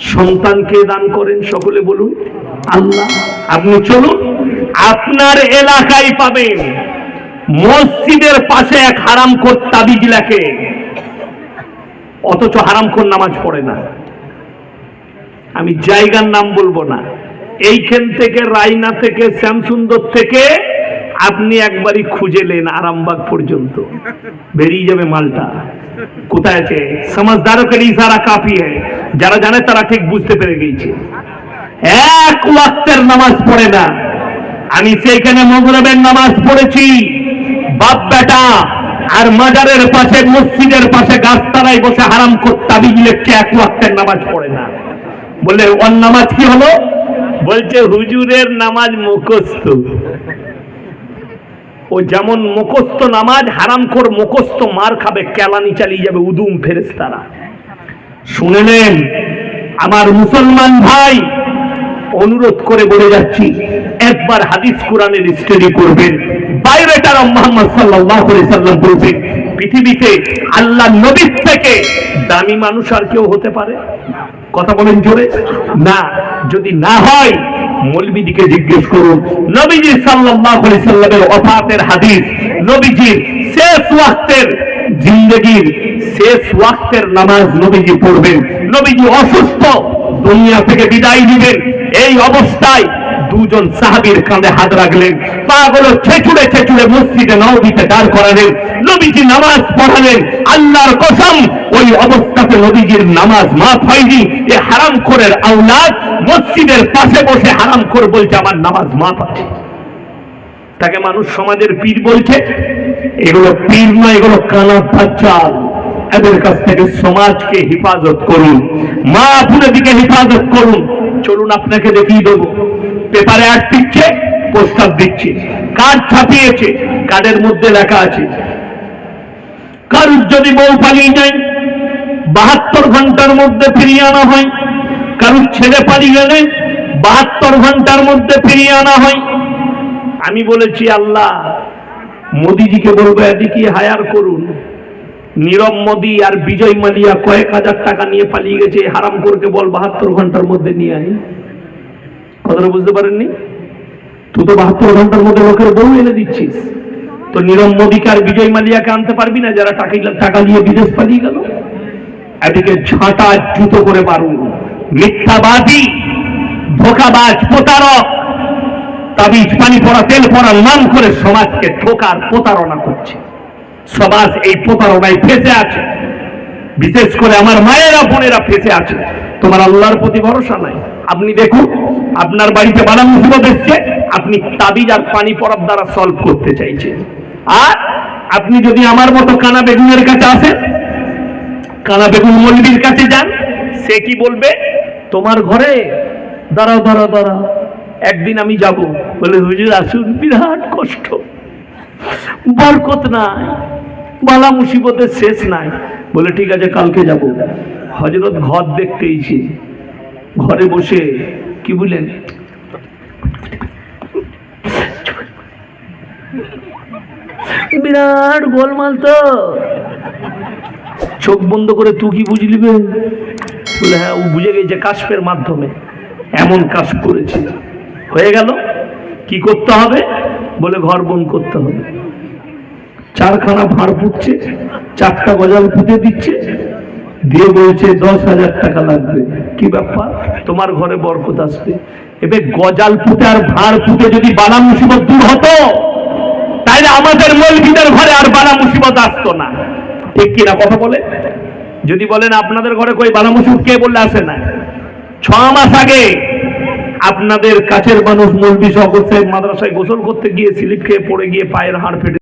সন্তানকে দান করেন সকলে বলুন, আল্লাহ, আপনি চলুন, আপনার এলাকায় পাবেন মসজিদের পাশে এক হারাম খোর তাবিজ অথচ হারাম খোর নামাজ পড়ে না। আমি জায়গার নাম বলব না। এইখান থেকে, রায়না থেকে, শ্যামসুন্দর থেকে আপনি একবারই খুঁজেলেন আরামবাগ পর্যন্ত। বেরিয়ে যাবে মালটা। কোথায় আছে? লিয়ে সারা কাফি যারা জানে তারা ঠিক বুঝতে পেরে গিয়েছে। এক ওয়াক্তের নামাজ পড়ে না। আমি সেইখানে মগরবের নামাজ পড়েছি। বাপ বেটা আর মাজারের পাশে, মসজিদের পাশে গাছতলায় বসে হারাম করতে লিখছে এক ওয়াক্তের নামাজ পড়ে না। বলে ওর নামাজ কি হলো? বলছে, হুজুরের নামাজ মুখস্থ। ও যেমন মুখস্থ নামাজ, হারাম কর মুখস্থ মার খাবে, কেলানি চালিয়ে যাবে উদুম ফেরেস্তারা শুনে নেন, আমার মুসলমান ভাই অনুরোধ করে বলে যাচ্ছি, একবার হাদিস কোরআনের স্টাডি করবেন। বাইরেটার মোহাম্মদ আলাইহি সাল্লাম বলবেন পৃথিবীতে আল্লাহ নবীর থেকে দামি মানুষ আর কেউ হতে পারে? কথা বলেন জোরে। না, যদি না হয়, মৌলবিদিকে জিজ্ঞেস করুন, নবীজি সাল্লাল্লাহু আলাইহি সাল্লামের ওফাতের হাদিস, নবীজির শেষ ওয়াক্তের জিন্দগির শেষ ওয়াক্তের নামাজ নবীজি পড়বেন। নবীজি অসুস্থ, দুনিয়া থেকে বিদায় দিবেন এই অবস্থায় দুজন সাহাবীর কাঁধে হাত রাখলেন। পাগুলো ছেচুড়ে ছেচুড়ে মসজিদে নবীতে দাঁড় করালেন। নবীজি নামাজ পড়ালেন। আল্লাহর কসম, ওই অবস্থাতে নবীজির নামাজ মাফ হয়নি। এ হারাম করের আওলাদ মসজিদের পাশে বসে হারাম কর বলছে, আমার নামাজ মাফ আছে। তাকে মানুষ সমাজের পীর বলছে। এগুলো পীর না, এগুলো কানা চাল এদের কাছ থেকে সমাজকে হেফাজত করুন। মা দিকে হেফাজত করুন। চলুন আপনাকে দেখিয়ে দেবো। পেপারে অ্যাড দিচ্ছে প্রস্তাব দিচ্ছে। কার্ড ছাপিয়েছে, কার্ডের মধ্যে লেখা আছে, কারুর যদি বউ পালিয়ে যায়, বাহাত্তর ঘণ্টার মধ্যে ফিরিয়ে আনা হয়, কারুর ছেলে পালিয়ে গেলে বাহাত্তর ঘণ্টার মধ্যে ফিরিয়ে আনা হয়। আমি বলেছি, আল্লাহ মোদিজিকে বলব, এদিকে হায়ার করুন। নীরব মোদি আর বিজয় মালিয়া কয়েক হাজার টাকা নিয়ে পালিয়ে গেছে হারাম করকে বল বাহাত্তর ঘণ্টার মধ্যে নিয়ে আয়। কথাটা বুঝতে পারেননি? তুই তো বাহাত্তর ঘণ্টার মধ্যে লোকের বউ এনে দিচ্ছিস। তো নীরব মোদীকে আর বিজয় মালিয়াকে আনতে পারবি না, যারা টাকা টাকা নিয়ে বিদেশ পালিয়ে গেল? এদিকে ঝাঁটা জুতো করে মারুন মিথ্যাবাদী, ধোকাবাজ, প্রতারক। তাবিজ, পানি পড়া, তেল পড়া, নাম করে সমাজকে ঠোকার প্রতারণা করছে। সমাজ এই প্রতারণায় ফেসে আছে। বিশেষ করে আমার মায়েরা, বোনেরা ফেসে আছে। তোমার আল্লাহর প্রতি ভরসা নাই। আপনি দেখুন, আপনার বাড়িতে বালা মুসিবত এসছে, আপনি তাবিজ আর পানি পড়ার দ্বারা সলভ করতে চাইছেন। আর আপনি যদি আমার মতো কানা বেগুনের কাছে আসেন, কানা বেগুন মল্লির কাছে যান, সে কি বলবে? তোমার ঘরে, দাঁড়াও দাঁড়াও দাঁড়াও, একদিন আমি যাব। বলে, হুজুর, আসুন, বিরাট কষ্ট। বরকত নাই। বালা মুসিবতের শেষ নাই। বলে, ঠিক আছে, কালকে যাব। হজরত ঘর দেখতে এসে ঘরে বসে কি বললেন? বিরাট গোলমাল তো। চোখ বন্ধ করে তুই কি বুঝলি বলে হ্যাঁ ও বুঝে গেছে কাশ্পের মাধ্যমে। এমন কাশ করেছে। হয়ে গেল? কি করতে হবে? বলে, ঘর বন করতে হবে। চারখানা ভাঁড় পুঁতছে চারটা গজাল পুঁতে দিচ্ছে, দিয়ে বলছে, দশ হাজার টাকা লাগবে। কি ব্যাপার? তোমার ঘরে বরকত আসবে। এবার গজাল পুঁতে আর ভাঁড় পুঁতে যদি বালা মুসিবত দূর হতো তাইলে আমাদের মৌলবীদের ঘরে আর বালা মুসিবত আসতো না। ঠিক কিনা কথা বলে? যদি বলেন, আপনাদের ঘরে কই বালা মুসিবত? কে বললে আসে না। ছ মাস আগে আপনাদের কাছের মানুষ মৌলবী সহ মাদ্রাসায় গোসল করতে গিয়ে স্লিপ খেয়ে পড়ে গিয়ে পায়ের হাড় ফেটে